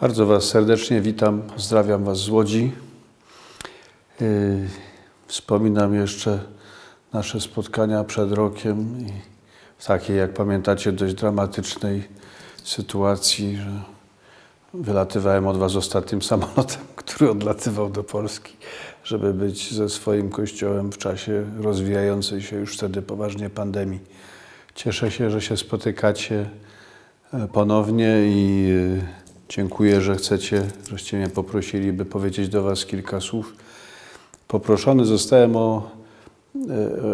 Bardzo Was serdecznie witam, pozdrawiam Was z Łodzi. Yy, Wspominam jeszcze nasze spotkania przed rokiem i w takiej, jak pamiętacie, dość dramatycznej sytuacji, że wylatywałem od Was ostatnim samolotem, który odlatywał do Polski, żeby być ze swoim kościołem w czasie rozwijającej się już wtedy poważnie pandemii. Cieszę się, że się spotykacie e, ponownie i e, dziękuję, że chcecie, żeście mnie poprosili, by powiedzieć do Was kilka słów. Poproszony zostałem o,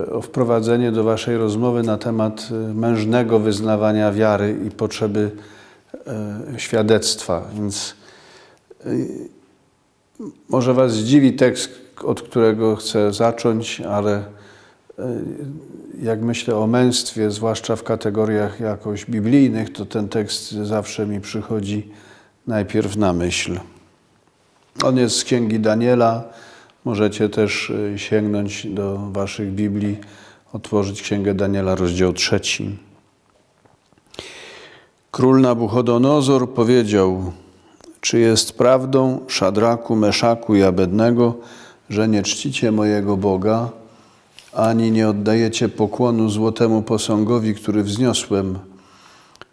e, o wprowadzenie do Waszej rozmowy na temat e, mężnego wyznawania wiary i potrzeby e, świadectwa. Więc e, może Was zdziwi tekst, od którego chcę zacząć, ale e, jak myślę o męstwie, zwłaszcza w kategoriach jakoś biblijnych, to ten tekst zawsze mi przychodzi najpierw na myśl. On jest z księgi Daniela. Możecie też y, sięgnąć do Waszych Biblii, otworzyć księgę Daniela, rozdział trzeci. Król Nabuchodonozor powiedział: Czy jest prawdą, Szadraku, Meszaku i Abednego, że nie czcicie mojego Boga, ani nie oddajecie pokłonu złotemu posągowi, który wzniosłem?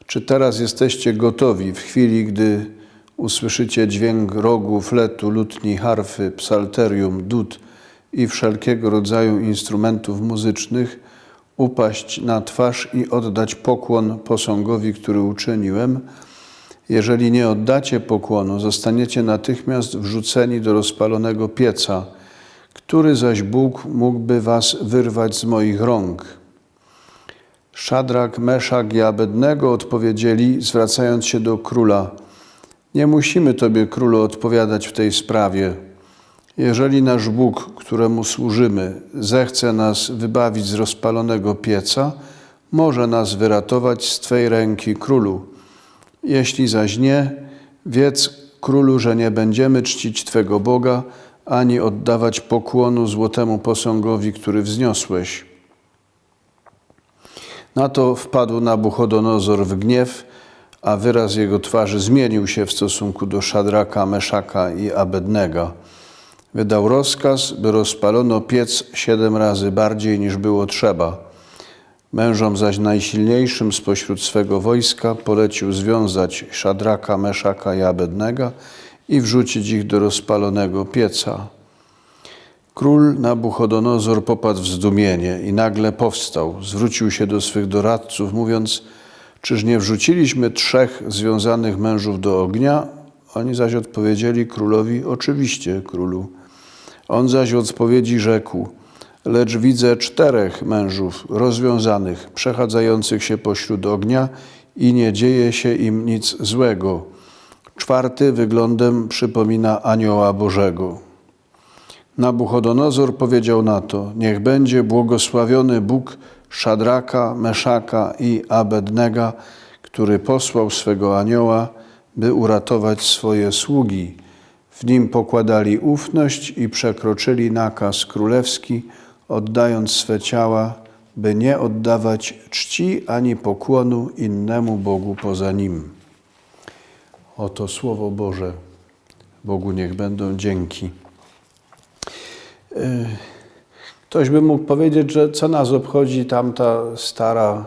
Czy teraz jesteście gotowi w chwili, gdy usłyszycie dźwięk rogu, fletu, lutni, harfy, psalterium, dud i wszelkiego rodzaju instrumentów muzycznych, upaść na twarz i oddać pokłon posągowi, który uczyniłem? Jeżeli nie oddacie pokłonu, zostaniecie natychmiast wrzuceni do rozpalonego pieca, który zaś Bóg mógłby was wyrwać z moich rąk. Szadrak, Meszak i Abednego odpowiedzieli, zwracając się do króla: Nie musimy Tobie, królu, odpowiadać w tej sprawie. Jeżeli nasz Bóg, któremu służymy, zechce nas wybawić z rozpalonego pieca, może nas wyratować z Twej ręki, królu. Jeśli zaś nie, wiedz, królu, że nie będziemy czcić Twego Boga, ani oddawać pokłonu złotemu posągowi, który wzniosłeś. Na to wpadł Nabuchodonozor w gniew, a wyraz jego twarzy zmienił się w stosunku do Szadraka, Meszaka i Abednego. Wydał rozkaz, by rozpalono piec siedem razy bardziej niż było trzeba. Mężom zaś najsilniejszym spośród swego wojska polecił związać Szadraka, Meszaka i Abednego i wrzucić ich do rozpalonego pieca. Król Nabuchodonozor popadł w zdumienie i nagle powstał. Zwrócił się do swych doradców, mówiąc: Czyż nie wrzuciliśmy trzech związanych mężów do ognia? Oni zaś odpowiedzieli królowi: Oczywiście, królu. On zaś w odpowiedzi rzekł: Lecz widzę czterech mężów rozwiązanych, przechadzających się pośród ognia i nie dzieje się im nic złego. Czwarty wyglądem przypomina anioła Bożego. Nabuchodonozor powiedział na to: Niech będzie błogosławiony Bóg Szadraka, Meszaka i Abednego, który posłał swego anioła, by uratować swoje sługi. W nim pokładali ufność i przekroczyli nakaz królewski, oddając swe ciała, by nie oddawać czci ani pokłonu innemu Bogu poza nim. Oto Słowo Boże. Bogu niech będą dzięki. Ktoś by mógł powiedzieć, że co nas obchodzi tamta stara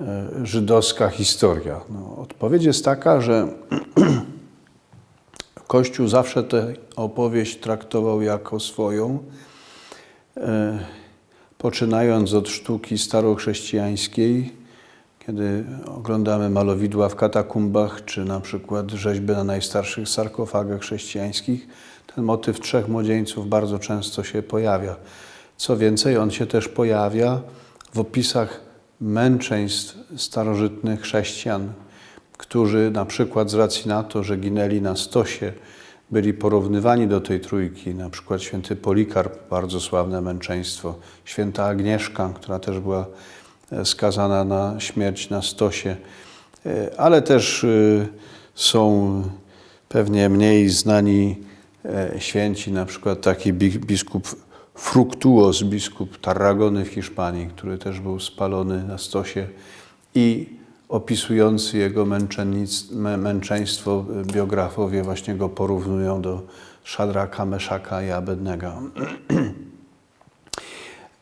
e, żydowska historia. No, odpowiedź jest taka, że Kościół zawsze tę opowieść traktował jako swoją, e, poczynając od sztuki starochrześcijańskiej, kiedy oglądamy malowidła w katakumbach, czy na przykład rzeźby na najstarszych sarkofagach chrześcijańskich, ten motyw trzech młodzieńców bardzo często się pojawia. Co więcej, on się też pojawia w opisach męczeństw starożytnych chrześcijan, którzy na przykład z racji na to, że ginęli na stosie, byli porównywani do tej trójki, na przykład święty Polikarp, bardzo sławne męczeństwo, święta Agnieszka, która też była skazana na śmierć na stosie, ale też y, są pewnie mniej znani e, święci, na przykład taki biskup Fructuos, biskup Tarragony w Hiszpanii, który też był spalony na stosie i opisujący jego męczeństwo biografowie właśnie go porównują do Szadraka, Meszaka i Abednego.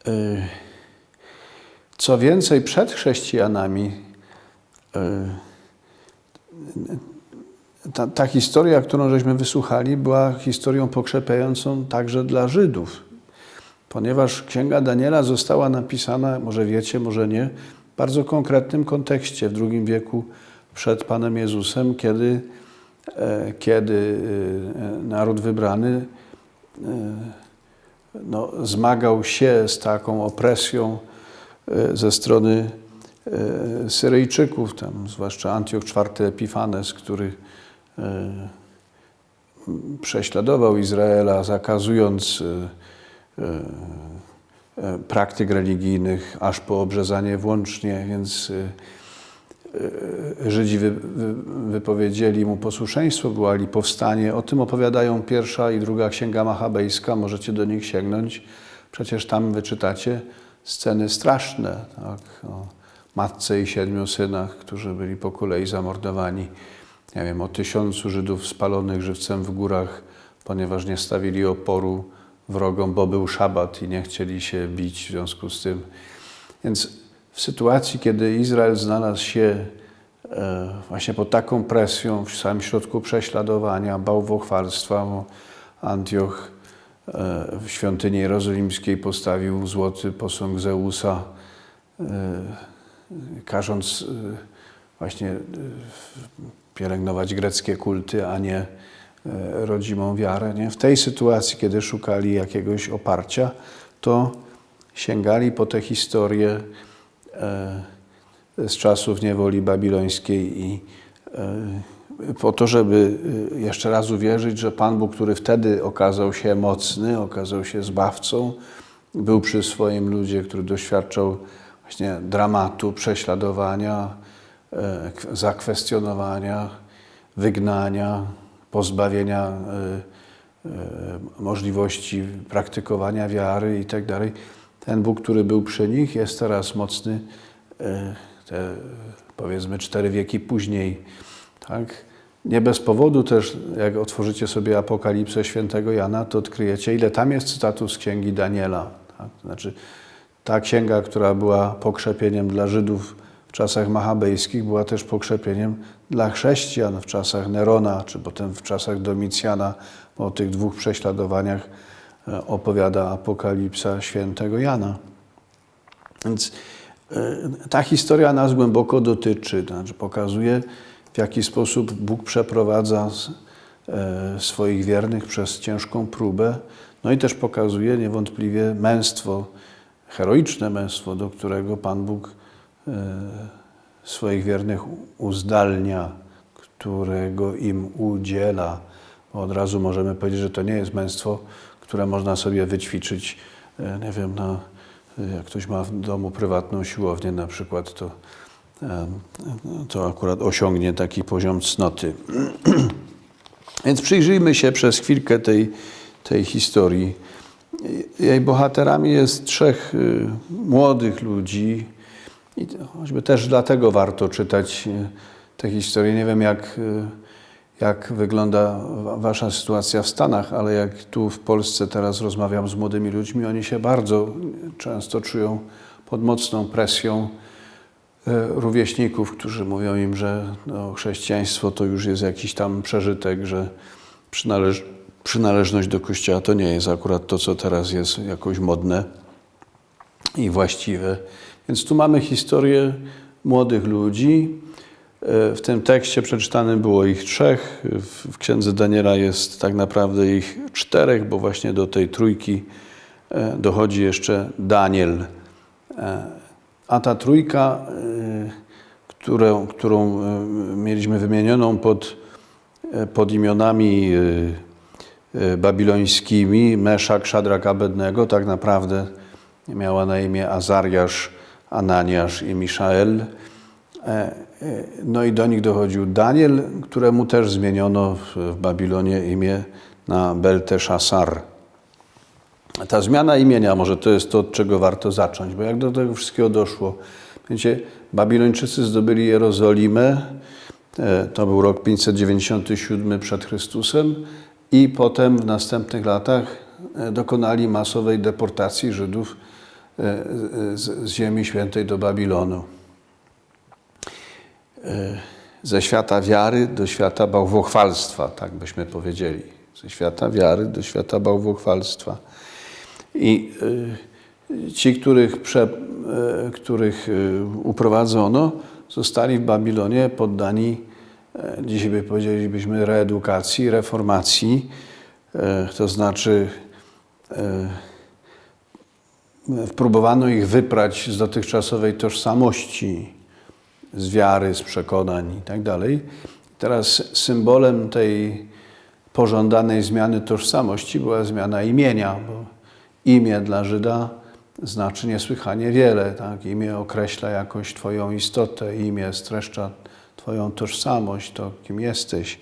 Y, Co więcej, przed chrześcijanami y, ta, ta historia, którą żeśmy wysłuchali, była historią pokrzepiającą także dla Żydów. Ponieważ Księga Daniela została napisana, może wiecie, może nie, w bardzo konkretnym kontekście w II wieku przed Panem Jezusem, kiedy, e, kiedy e, naród wybrany e, no, zmagał się z taką opresją ze strony Syryjczyków, tam, zwłaszcza Antioch IV Epifanes, który prześladował Izraela, zakazując praktyk religijnych aż po obrzezanie włącznie, więc e, e, Żydzi wy, wy, wypowiedzieli mu posłuszeństwo, wołali powstanie. O tym opowiadają pierwsza i druga księga machabejska, możecie do nich sięgnąć. Przecież tam wyczytacie sceny straszne, tak? o matce i siedmiu synach, którzy byli po kolei zamordowani. Nie wiem, o tysiącu Żydów spalonych żywcem w górach, ponieważ nie stawili oporu wrogom, bo był szabat i nie chcieli się bić w związku z tym. Więc w sytuacji, kiedy Izrael znalazł się e, właśnie pod taką presją, w samym środku prześladowania, bałwochwalstwa, Antioch e, w świątyni jerozolimskiej postawił złoty posąg Zeusa, e, każąc właśnie pielęgnować greckie kulty, a nie rodzimą wiarę. Nie? W tej sytuacji, kiedy szukali jakiegoś oparcia, to sięgali po te historie e, z czasów niewoli babilońskiej i e, po to, żeby e, jeszcze raz uwierzyć, że Pan Bóg, który wtedy okazał się mocny, okazał się zbawcą, był przy swoim ludzie, który doświadczał właśnie dramatu, prześladowania, e, zakwestionowania, wygnania, pozbawienia e, e, możliwości praktykowania wiary i tak dalej. Ten Bóg, który był przy nich, jest teraz mocny e, te powiedzmy cztery wieki później. Tak? Nie bez powodu też, jak otworzycie sobie Apokalipsę świętego Jana, to odkryjecie, ile tam jest cytatów z księgi Daniela. Tak? Znaczy, ta księga, która była pokrzepieniem dla Żydów czasach machabejskich, była też pokrzepieniem dla chrześcijan w czasach Nerona, czy potem w czasach Domicjana. O tych dwóch prześladowaniach e, opowiada Apokalipsa świętego Jana. Więc e, ta historia nas głęboko dotyczy, znaczy pokazuje, w jaki sposób Bóg przeprowadza e, swoich wiernych przez ciężką próbę, no i też pokazuje niewątpliwie męstwo, heroiczne męstwo, do którego Pan Bóg swoich wiernych uzdalnia, którego im udziela. Bo od razu możemy powiedzieć, że to nie jest męstwo, które można sobie wyćwiczyć, e, nie wiem, na, jak ktoś ma w domu prywatną siłownię na przykład, to, em, to akurat osiągnie taki poziom cnoty. Więc przyjrzyjmy się przez chwilkę tej, tej historii. Jej bohaterami jest trzech młodych ludzi i choćby też dlatego warto czytać y, tę historię. Nie wiem, jak, y, jak wygląda wa- wasza sytuacja w Stanach, ale jak tu w Polsce teraz rozmawiam z młodymi ludźmi, oni się bardzo często czują pod mocną presją e, rówieśników, którzy mówią im, że no, chrześcijaństwo to już jest jakiś tam przeżytek, że przynależ, przynależność do Kościoła to nie jest akurat to, co teraz jest jakoś modne i właściwe. Więc tu mamy historię młodych ludzi. E, W tym tekście przeczytanym było ich trzech. W księdze Daniela jest tak naprawdę ich czterech, bo właśnie do tej trójki e, dochodzi jeszcze Daniel. E, A ta trójka, którą, którą mieliśmy wymienioną pod, pod imionami babilońskimi, Meszak, Szadrak, Abednego, tak naprawdę miała na imię Azariasz, Ananiasz i Miszael. E, e, No i do nich dochodził Daniel, któremu też zmieniono w, Babilonie imię na Belteszasar. Ta zmiana imienia, może to jest to, od czego warto zacząć, bo jak do tego wszystkiego doszło? Wiecie, Babilończycy zdobyli Jerozolimę, e, to był rok 597 przed Chrystusem i potem w następnych latach dokonali masowej deportacji Żydów z, z Ziemi Świętej do Babilonu. E, Ze świata wiary do świata bałwochwalstwa, tak byśmy powiedzieli. Ze świata wiary do świata bałwochwalstwa. I y, ci, których, prze, y, których uprowadzono, zostali w Babilonie poddani, e, dzisiaj by powiedzielibyśmy, reedukacji, reformacji, e, to znaczy e, próbowano ich wyprać z dotychczasowej tożsamości, z wiary, z przekonań i tak. Teraz symbolem tej pożądanej zmiany tożsamości była zmiana imienia, bo imię dla Żyda znaczy niesłychanie wiele. Tak? Imię określa jakąś Twoją istotę, imię streszcza Twoją tożsamość, to kim jesteś.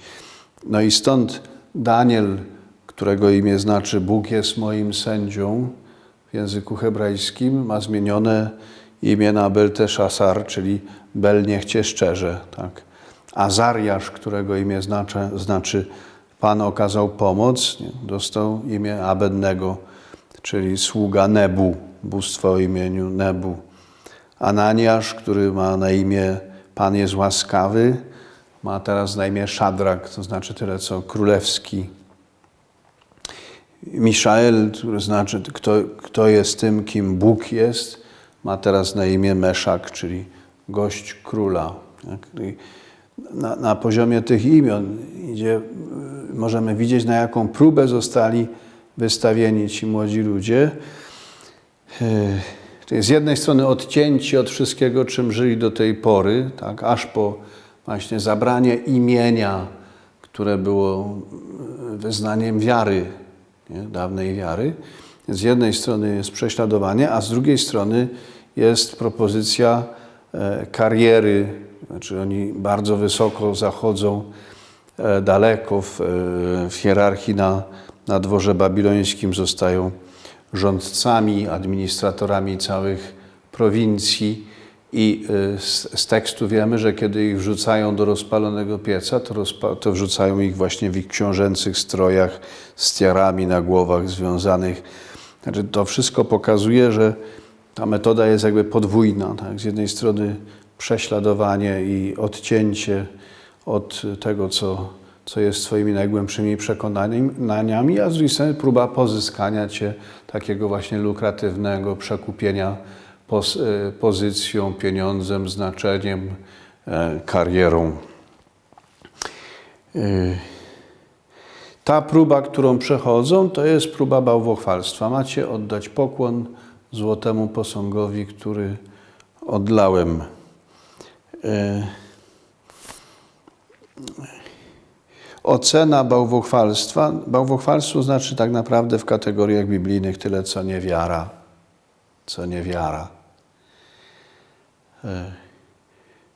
No i stąd Daniel, którego imię znaczy Bóg jest moim sędzią w języku hebrajskim, ma zmienione imię na Belteszasar, czyli Bel niech Cię szczerze. Tak? Azariasz, którego imię znaczy, znaczy Pan okazał pomoc, dostał imię Abednego, czyli sługa Nebu, bóstwo o imieniu Nebu. Ananiasz, który ma na imię Pan jest łaskawy, ma teraz na imię Szadrak, to znaczy tyle co królewski. Miszael, który znaczy kto, kto jest tym, kim Bóg jest, ma teraz na imię Meszak, czyli gość króla. Tak? Na, na poziomie tych imion idzie, możemy widzieć, na jaką próbę zostali wystawieni ci młodzi ludzie. Czyli z jednej strony odcięci od wszystkiego, czym żyli do tej pory, tak, aż po właśnie zabranie imienia, które było wyznaniem wiary, nie, dawnej wiary. Z jednej strony jest prześladowanie, a z drugiej strony jest propozycja e, kariery, znaczy oni bardzo wysoko zachodzą e, daleko w, e, w hierarchii na, na dworze babilońskim, zostają rządcami, administratorami całych prowincji i y, z, z tekstu wiemy, że kiedy ich wrzucają do rozpalonego pieca, to, rozpa- to wrzucają ich właśnie w ich książęcych strojach z tiarami na głowach związanych. Znaczy, to wszystko pokazuje, że ta metoda jest jakby podwójna. Tak? Z jednej strony prześladowanie i odcięcie od tego, co, co jest Twoimi najgłębszymi przekonaniami, a z drugiej strony próba pozyskania Cię takiego właśnie lukratywnego przekupienia pozycją, pieniądzem, znaczeniem, e, karierą. E, Ta próba, którą przechodzą, to jest próba bałwochwalstwa. Macie oddać pokłon złotemu posągowi, który odlałem. E, Ocena bałwochwalstwa. Bałwochwalstwo znaczy tak naprawdę w kategoriach biblijnych tyle, co niewiara. Co niewiara. E,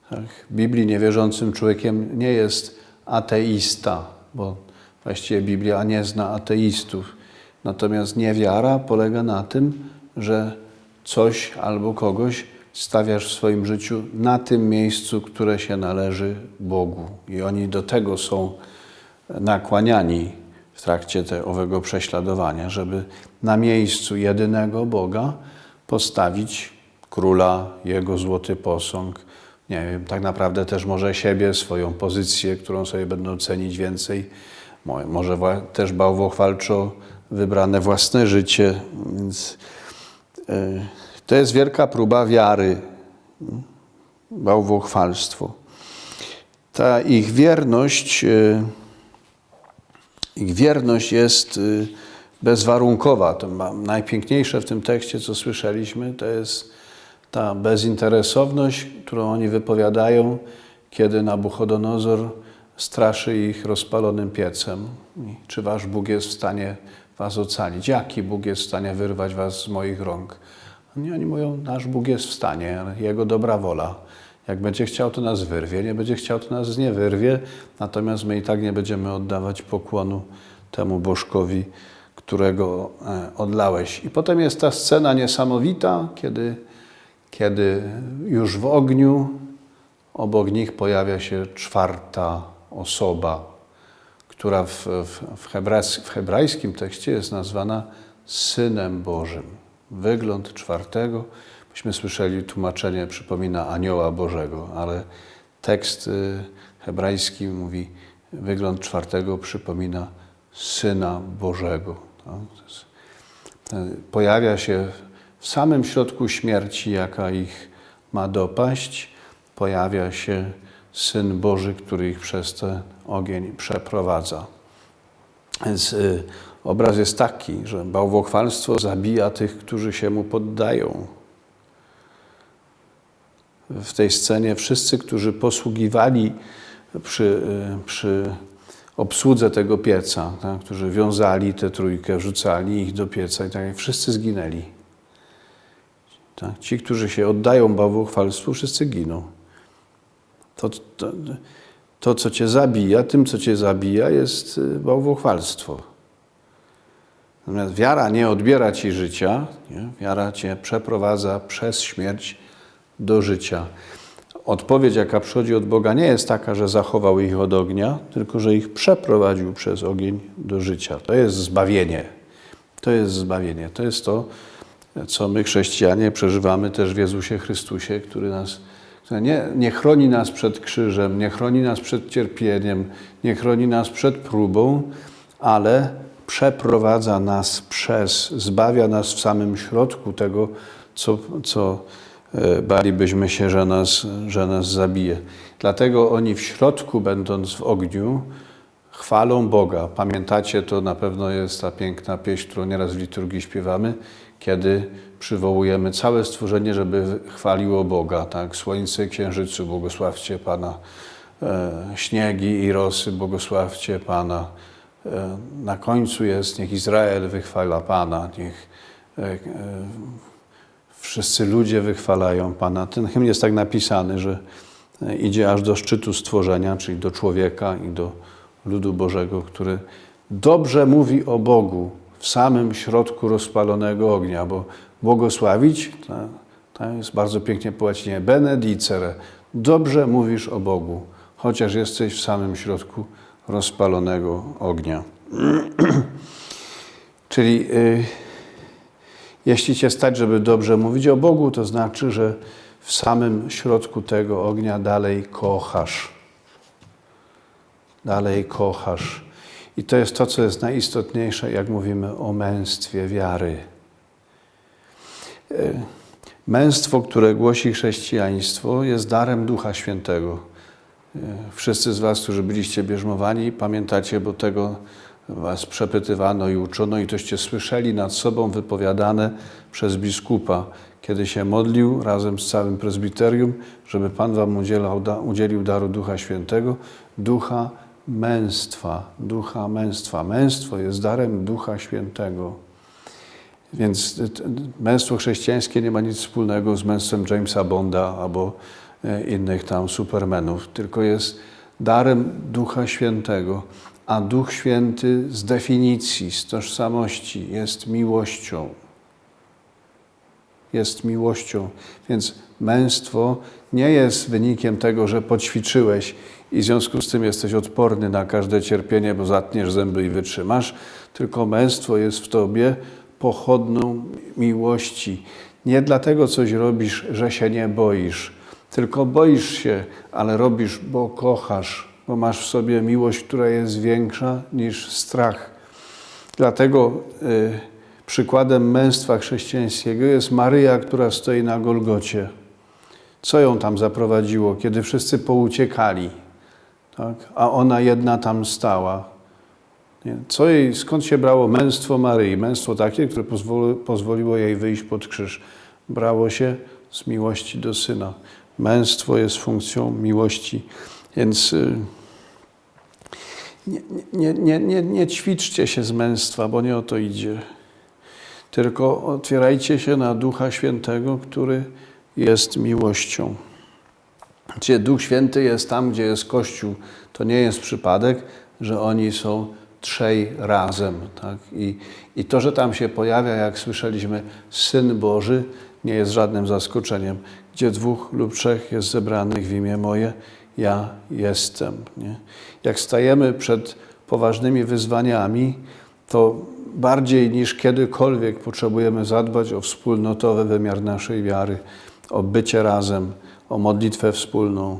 tak, Biblii niewierzącym człowiekiem nie jest ateista, bo właściwie Biblia nie zna ateistów. Natomiast niewiara polega na tym, że coś albo kogoś stawiasz w swoim życiu na tym miejscu, które się należy Bogu. I oni do tego są nakłaniani w trakcie te, owego prześladowania, żeby na miejscu jedynego Boga postawić króla, jego złoty posąg, nie wiem, tak naprawdę też może siebie, swoją pozycję, którą sobie będą cenić więcej, Mo- może też bałwochwalczo wybrane własne życie, więc e, to jest wielka próba wiary, bałwochwalstwo. Ta ich wierność e, ich wierność jest y, bezwarunkowa. To najpiękniejsze w tym tekście, co słyszeliśmy, to jest ta bezinteresowność, którą oni wypowiadają, kiedy Nabuchodonozor straszy ich rozpalonym piecem. Czy wasz Bóg jest w stanie was ocalić? Jaki Bóg jest w stanie wyrwać was z moich rąk? Oni, oni mówią, nasz Bóg jest w stanie, Jego dobra wola. Jak będzie chciał, to nas wyrwie, nie będzie chciał, to nas nie wyrwie, natomiast my i tak nie będziemy oddawać pokłonu temu bożkowi, którego e, odlałeś. I potem jest ta scena niesamowita, kiedy, kiedy już w ogniu obok nich pojawia się czwarta osoba, która w, w, w, hebrajs, w hebrajskim tekście jest nazwana Synem Bożym. Wygląd czwartego, myśmy słyszeli, tłumaczenie przypomina anioła Bożego, ale tekst y, hebrajski mówi, wygląd czwartego przypomina Syna Bożego. Tak? Pojawia się w samym środku śmierci, jaka ich ma dopaść, pojawia się Syn Boży, który ich przez ten ogień przeprowadza. Więc y, obraz jest taki, że bałwochwalstwo zabija tych, którzy się mu poddają. W tej scenie wszyscy, którzy posługiwali przy, y, przy obsłudze tego pieca, tak, którzy wiązali tę trójkę, wrzucali ich do pieca i tak wszyscy zginęli. Tak? Ci, którzy się oddają bałwochwalstwu, wszyscy giną. To, to, to, co cię zabija, tym, co cię zabija, jest y, bałwochwalstwo. Natomiast wiara nie odbiera ci życia, nie? wiara cię przeprowadza przez śmierć do życia. Odpowiedź, jaka przychodzi od Boga, nie jest taka, że zachował ich od ognia, tylko że ich przeprowadził przez ogień do życia. To jest zbawienie. To jest zbawienie. To jest to, co my, chrześcijanie, przeżywamy też w Jezusie Chrystusie, który nas nie, nie chroni nas przed krzyżem, nie chroni nas przed cierpieniem, nie chroni nas przed próbą, ale przeprowadza nas przez, zbawia nas w samym środku tego, co, co e, balibyśmy się, że nas, że nas zabije. Dlatego oni w środku, będąc w ogniu, chwalą Boga. Pamiętacie, to na pewno jest ta piękna pieśń, którą nieraz w liturgii śpiewamy, kiedy przywołujemy całe stworzenie, żeby chwaliło Boga. Tak? Słońce, księżycu, błogosławcie Pana. E, śniegi i rosy, błogosławcie Pana. E, na końcu jest, niech Izrael wychwala Pana, niech e, wszyscy ludzie wychwalają Pana. Ten hymn jest tak napisany, że idzie aż do szczytu stworzenia, czyli do człowieka i do ludu Bożego, który dobrze mówi o Bogu w samym środku rozpalonego ognia, bo błogosławić to, to jest bardzo pięknie po łacinie benedicere. Dobrze mówisz o Bogu, chociaż jesteś w samym środku rozpalonego ognia. Czyli y, jeśli cię stać, żeby dobrze mówić o Bogu, to znaczy, że w samym środku tego ognia dalej kochasz. Dalej kochasz. I to jest to, co jest najistotniejsze, jak mówimy o męstwie wiary. Y, męstwo, które głosi chrześcijaństwo, jest darem Ducha Świętego. Y, wszyscy z Was, którzy byliście bierzmowani, pamiętacie, bo tego Was przepytywano i uczono, i toście słyszeli nad sobą wypowiadane przez biskupa, kiedy się modlił razem z całym prezbiterium, żeby Pan Wam udzielał, udzielił daru Ducha Świętego, ducha męstwa, ducha męstwa. Męstwo jest darem Ducha Świętego. Więc męstwo chrześcijańskie nie ma nic wspólnego z męstwem Jamesa Bonda albo e, innych tam supermenów, tylko jest darem Ducha Świętego. A Duch Święty z definicji, z tożsamości jest miłością. Jest miłością. Więc męstwo nie jest wynikiem tego, że poćwiczyłeś i w związku z tym jesteś odporny na każde cierpienie, bo zatniesz zęby i wytrzymasz, tylko męstwo jest w tobie pochodną miłości. Nie dlatego coś robisz, że się nie boisz, tylko boisz się, ale robisz, bo kochasz, bo masz w sobie miłość, która jest większa niż strach. Dlatego y, przykładem męstwa chrześcijańskiego jest Maryja, która stoi na Golgocie. Co ją tam zaprowadziło, kiedy wszyscy pouciekali, tak? a ona jedna tam stała? Co jej, skąd się brało męstwo Maryi? Męstwo takie, które pozwoli, pozwoliło jej wyjść pod krzyż. Brało się z miłości do Syna. Męstwo jest funkcją miłości. Więc y, nie, nie, nie, nie, nie ćwiczcie się z męstwa, bo nie o to idzie. Tylko otwierajcie się na Ducha Świętego, który jest miłością. Gdzie Duch Święty jest tam, gdzie jest Kościół, to nie jest przypadek, że oni są trzej razem. Tak? I, I to, że tam się pojawia, jak słyszeliśmy, Syn Boży, nie jest żadnym zaskoczeniem. Gdzie dwóch lub trzech jest zebranych w imię moje, ja jestem. Nie? Jak stajemy przed poważnymi wyzwaniami, to bardziej niż kiedykolwiek potrzebujemy zadbać o wspólnotowy wymiar naszej wiary, o bycie razem, o modlitwę wspólną,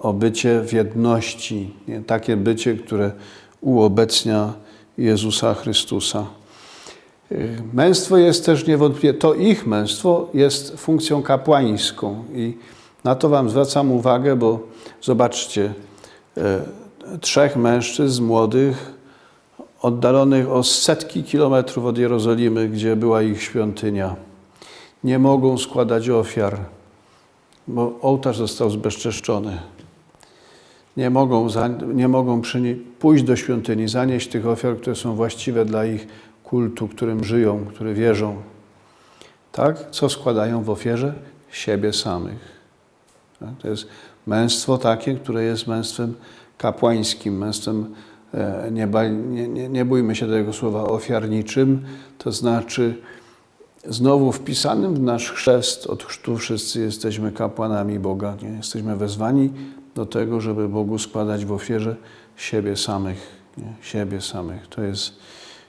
o bycie w jedności. Nie? Takie bycie, które uobecnia Jezusa Chrystusa. Y, Męstwo jest też niewątpliwie, to ich męstwo jest funkcją kapłańską i na to Wam zwracam uwagę, bo zobaczcie, e, trzech mężczyzn młodych, oddalonych o setki kilometrów od Jerozolimy, gdzie była ich świątynia, nie mogą składać ofiar, bo ołtarz został zbezczeszczony. Nie mogą, za, nie mogą pójść do świątyni, zanieść tych ofiar, które są właściwe dla ich kultu, którym żyją, który wierzą. Tak? Co składają w ofierze? Siebie samych. Tak? To jest męstwo takie, które jest męstwem kapłańskim, męstwem, nie, ba- nie, nie, nie bójmy się tego słowa, ofiarniczym, to znaczy znowu wpisanym w nasz chrzest, od chrztu wszyscy jesteśmy kapłanami Boga, nie? jesteśmy wezwani do tego, żeby Bogu składać w ofierze siebie samych, nie? siebie samych. To jest,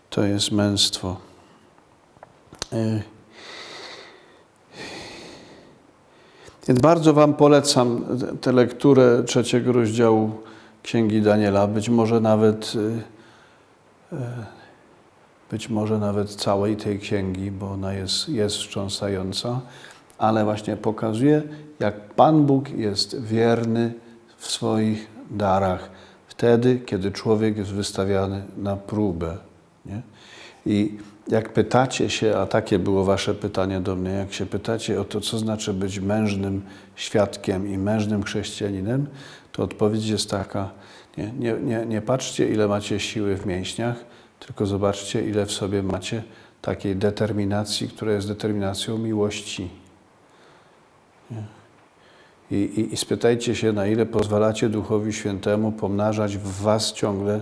to jest męstwo. E, Więc bardzo Wam polecam tę lekturę trzeciego rozdziału Księgi Daniela, być może nawet y, y, być może nawet całej tej księgi, bo ona jest, jest wstrząsająca, ale właśnie pokazuje, jak Pan Bóg jest wierny w swoich darach, wtedy, kiedy człowiek jest wystawiany na próbę. Nie? I jak pytacie się, a takie było wasze pytanie do mnie, jak się pytacie o to, co znaczy być mężnym świadkiem i mężnym chrześcijaninem, to odpowiedź jest taka, nie, nie, nie, nie patrzcie, ile macie siły w mięśniach, tylko zobaczcie, ile w sobie macie takiej determinacji, która jest determinacją miłości. I, i, I spytajcie się, na ile pozwalacie Duchowi Świętemu pomnażać w was ciągle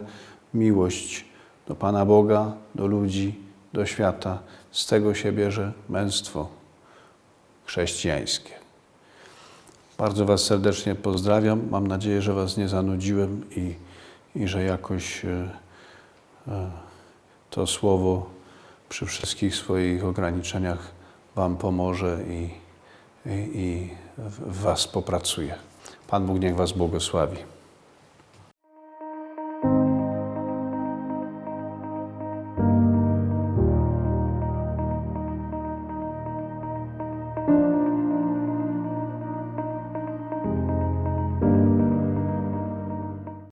miłość do Pana Boga, do ludzi, do świata. Z tego się bierze męstwo chrześcijańskie. Bardzo Was serdecznie pozdrawiam. Mam nadzieję, że Was nie zanudziłem i, i że jakoś e, e, to słowo przy wszystkich swoich ograniczeniach Wam pomoże i, i, i w Was popracuje. Pan Bóg niech Was błogosławi.